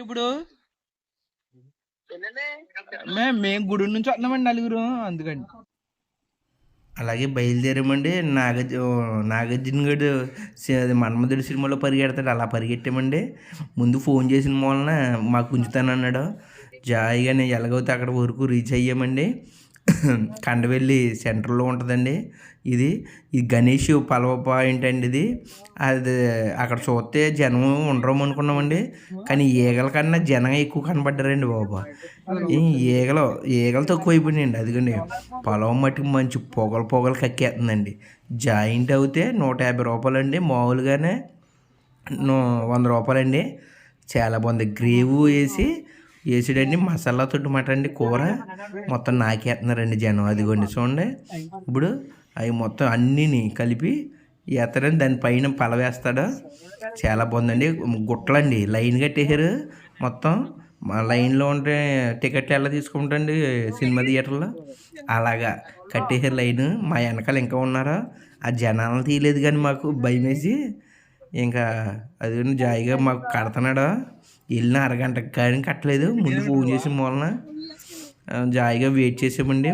ఇప్పుడు? మే- మేము గుడి నుంచి వస్తున్నామండి నలుగురు అందుకని. అలాగే బయలుదేరామండి. నాగ నాగార్జున గడు మన్మధుడి సినిమాలో పరిగెడతాడు అలా పరిగెట్టామండి. ముందు ఫోన్ చేసిన మూలన మాకు ఉంచుతానన్నాడు. జాయిగా నేను ఎలాగైతే అక్కడ వరకు రీచ్ అయ్యామండి. కండవెల్లి సెంటర్లో ఉంటుందండి. ఇది ఇది గణేష్ పలవ పాయింట్ అండి ఇది. అది అక్కడ చూస్తే జనం ఉండరం అనుకున్నామండి. కానీ ఈగల కన్నా జనం ఎక్కువ కనబడ్డారండి బాబా. ఈగలు ఈగలు తక్కువ అయిపోయినాయండి. అదిగండి పొలం మట్టుకు మంచి పొగలు పొగలు కక్కేస్తుందండి. జాయింట్ అయితే నూట యాభై రూపాయలండి మామూలుగానే. నూ- వంద రూపాయలండి. చాలా బాగుంది. గ్రేవ్ వేసి వేసాడండి మసాలా మాట అండి కూర మొత్తం నాకేస్తున్నారండి జనం. అదిగోండి చూడండి. ఇప్పుడు అవి మొత్తం అన్నీని కలిపి ఎత్తడండి దానిపైన పలవేస్తాడు చాలా బాగుందండి. గుట్టలండి లైన్ కట్టేశారు. మొత్తం మా లైన్లో ఉంటే టికెట్లు ఎలా తీసుకుంటండి సినిమా థియేటర్లో? అలాగా కట్టేశారు లైన్. మా వెనకాల ఇంకా ఉన్నారా? ఆ జనాలను తీయలేదు కానీ మాకు భయం వేసి ఇంకా అది జాయిగా మాకు కడుతున్నాడు? వెళ్ళిన అరగంటకి కానీ కట్టలేదు. ముందు ఫోన్ చేసిన మూలన? జాయిగా వెయిట్ చేసామండి.